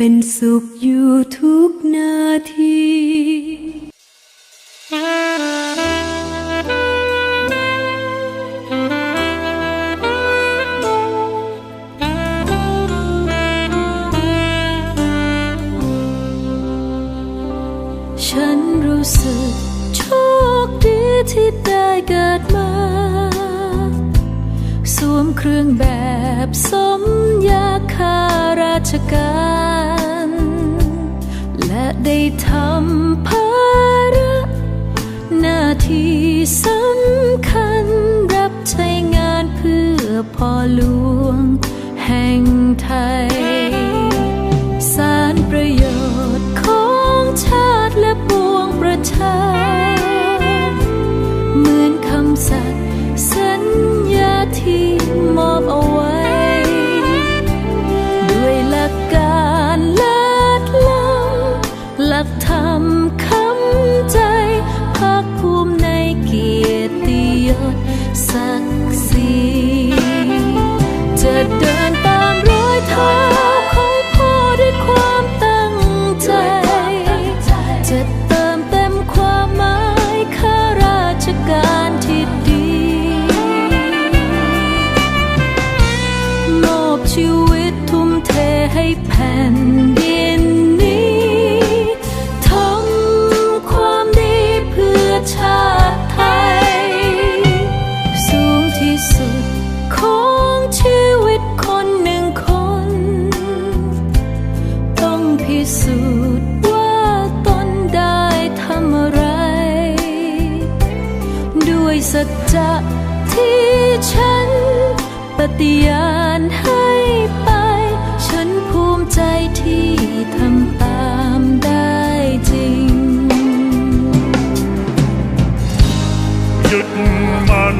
เป็นสุขอยู่ทุกนา รื่องแบบสมยาคาราชการ และได้ทำภาระหน้าที่สำคัญรับใช้งานเพื่อพ่อหลวงแห่ง สูจน์ว่าตนได้ทำอะไร ด้วยสัจจะที่ฉันปฏิญาณให้ไป ฉันภูมิใจที่ทำตามได้จริง ยึดมัน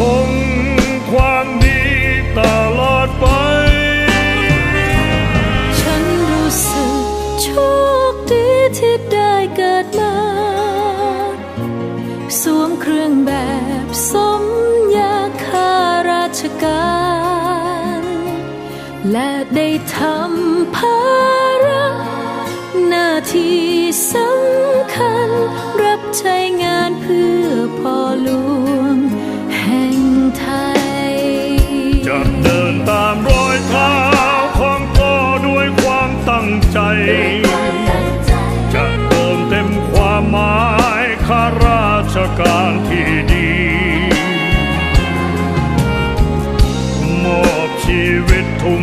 คงความดีตลอดไป ฉันรู้สึกโชคดีที่ได้เกิดมา สวมเครื่องแบบสมยาคาราชการ และได้ทำภาระหน้าที่สำคัญ รับใช้งานเพื่อพอ ข้าราชการที่ดีมอบชีวิตทุ่ม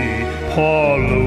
พ่อหล